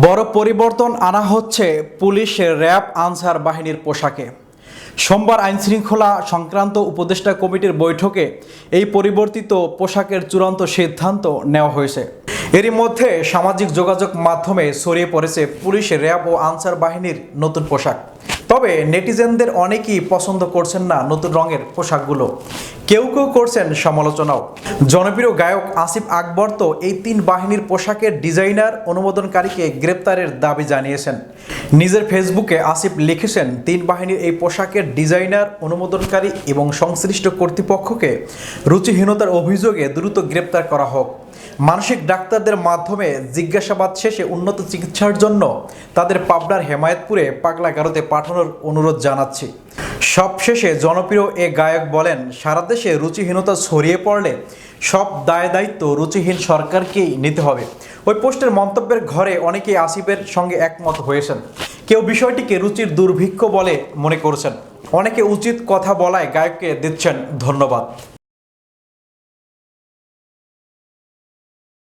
বড় পরিবর্তন আনা হচ্ছে পুলিশের র্যাব আনসার বাহিনীর পোশাকে। সোমবার আইনশৃঙ্খলা সংক্রান্ত উপদেষ্টা কমিটির বৈঠকে এই পরিবর্তিত পোশাকের চূড়ান্ত সিদ্ধান্ত নেওয়া হয়েছে। এরই মধ্যে সামাজিক যোগাযোগ মাধ্যমে ছড়িয়ে পড়েছে পুলিশ র্যাব ও আনসার বাহিনীর নতুন পোশাক। তবে নেটিজেনদের অনেকেই পছন্দ করছেন না নতুন রঙের পোশাকগুলো। কেউ কেউ করছেন সমালোচনাও। জনপ্রিয় গায়ক আসিফ আকবর তো এই তিন বাহিনীর পোশাকের ডিজাইনার, অনুমোদনকারীকে গ্রেপ্তারের দাবি জানিয়েছেন। নিজের ফেসবুকে আসিফ লিখেছেন, তিন বাহিনীর এই পোশাকের ডিজাইনার, অনুমোদনকারী এবং সংশ্লিষ্ট কর্তৃপক্ষকে রুচিহীনতার অভিযোগে দ্রুত গ্রেপ্তার করা হোক। মানসিক ডাক্তারদের মাধ্যমে জিজ্ঞাসাবাদ শেষে উন্নত চিকিৎসার জন্য তাদের পাবনার হেমায়েতপুরে পাগলা গারোতে পাঠানোর অনুরোধ জানাচ্ছি। সবশেষে জনপ্রিয় এ গায়ক বলেন, সারা দেশে রুচিহীনতা ছড়িয়ে পড়লে সব দায় দায়িত্ব রুচিহীন সরকারকেই নিতে হবে। ওই পোস্টের মন্তব্যের ঘরে অনেকেই আসিফের সঙ্গে একমত হয়েছেন। কেউ বিষয়টিকে রুচির দুর্ভিক্ষ বলে মনে করছেন। অনেকে উচিত কথা বলায় গায়ককে দিচ্ছেন ধন্যবাদ।